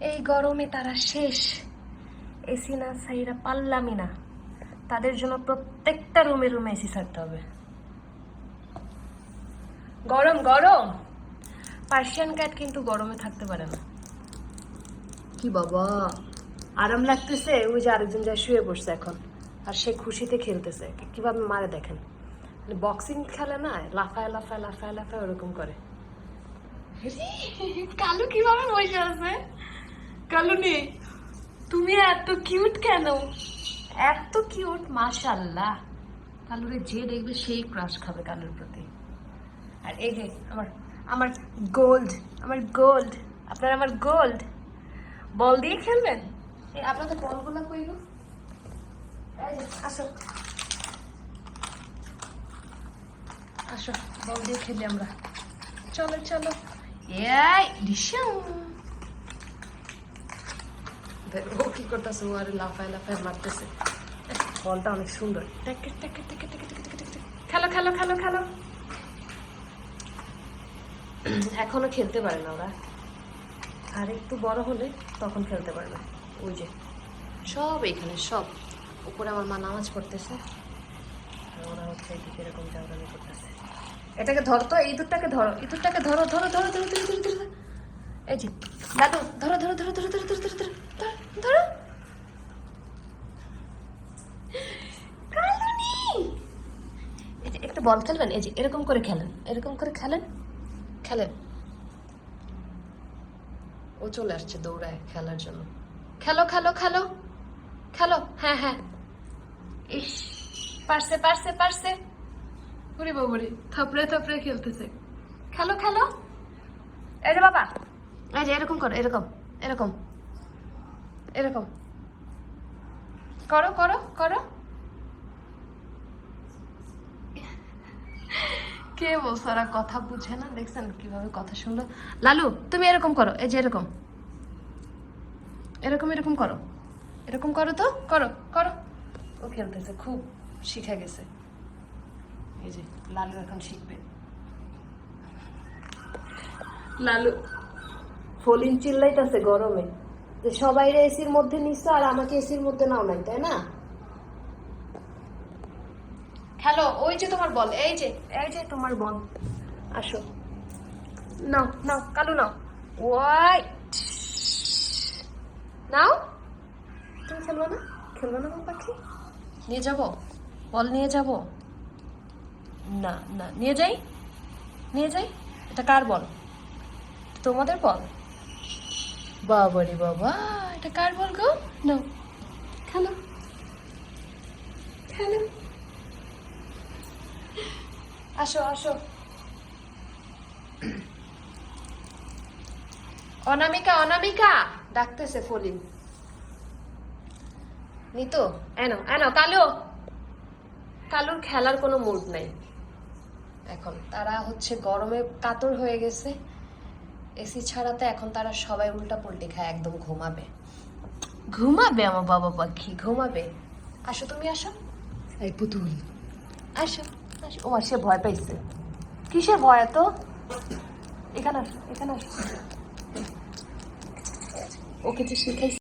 এই গরমে তারা শেষ। এসি না সাইরা পারলামই না। তাদের জন্য প্রত্যেকটা রুমে রুমে এসি ছাড়তে হবে। গরম গরম! পার্সিয়ান ক্যাট কিন্তু গরমে থাকতে পারে না। কি বাবা! আরাম লাগতেছে ওই যে আরেকজন যা শুয়ে পড়ছে এখন। আর সে খুশিতে খেলতেছে। কীভাবে মারে দেখেন? বক্সিং খেলে না লাফায় লাফায় লাফায় লাফায় ওরকম করে। কালু কীভাবে বসে আছে? কালু নে তুমি এত কিউট কেন? এত কিউট মাশাল্লাহ কালুরে যে দেখবে সেই ক্রাশ খাবে কালুর প্রতি। আর এই যে আমার আমার গোল্ড আমার গোল্ড আপনার আমার গোল্ড বল দিয়ে খেলবেন? আপনাদের বলগুলো কই গো? আসো। আসো, বল দিয়ে খেলি আমরা। চলো চলো। এই ডিশাম ও কি করতেছে ও আর লাফায় লাফায় মারতেছে বলটা অনেক সুন্দর। খেলো খেলো খেলো খেলো এখনও খেলতে পারে না ওরা। আর একটু বড় হলে তখন খেলতে পারবে। ওই যে। সব এখানে, সব। উপরে আমার মা নামাজ পড়তেছে। আর ওরা হচ্ছে এদিকে এরকম জাউরানি করতেছে। এটাকে ধরো তো এই দুধটাকে ধরো, এই দুধটাকে ধরো ধরো ধরো ধরো ধরো ধরো ধরো। এই যে দাদু ধরো ধরো ধরো ধরো ধরো ধরো ধরো ধরো ধরো। এই যে একটা বল খেলবেন? এই যে এরকম করে খেলেন এরকম করে খেলেন খেলেন। ও চলে আসছে দৌড়ায় খেলার জন্য। খেলো খেলো খেলো খেলো হ্যাঁ হ্যাঁ। ইস পারছে পারছে পারছে। ওরে বাবারে থাপড়ে থাপড়ে খেলতেছে। খেলো খেলো। এই যে বাবা। এই যে, এরকম করো, এরকম এরকম এরকম। করো করো করো। কে বলছো ওরা কথা বুঝে না? দেখছেন কীভাবে কথা শুনলো? লালু, তুমি এরকম করো, এই যে এরকম। এরকম এরকম করো। এরকম করো তো? করো করো। ও খেলতেছে, খুব শিখে গেছে। এই যে, লালু এখন শিখবে। লালু ফলিন চিল্লাইতেছে গরমে। যে সবাই এসির মধ্যে নিচ্ছে আর আমাকে এসির মধ্যে নাও নাই তাই না? হ্যালো ওই যে তোমার বল এই যে। এই যে তোমার বল। আসো। নাও নাও কালু নাও। ওয়াইট নাও। তুমি খেলব না? খেলব না পাখি নিয়ে যাব। বল নিয়ে যাব। না না নিয়ে যাই। নিয়ে যাই। এটা কার বল? তোমাদের বল? বাবারে বাবা এটা কার বল গো? নাও। খেলো। খেলো। আসো আসো। অনামিকা অনামিকা! ডাকতেছে ফলিন নিতো এনো এনো কালো। কালুর খেলার কোনো মুড নাই। এখন তারা হচ্ছে গরমে কাতর হয়ে গেছে। এসি ছাড়াতে এখন তারা সবাই উল্টা পুল্টি খায় একদম ঘুমাবে। ঘুমাবে আমার বাবা পাখি ঘুমাবে? আসো তুমি আসো। এই পুতুল। আসো আসো। ও সে ভয় পাইছে। কিসের ভয় এত? এখানে আসো এখানে আসো। ওকে তো শিখাইছি।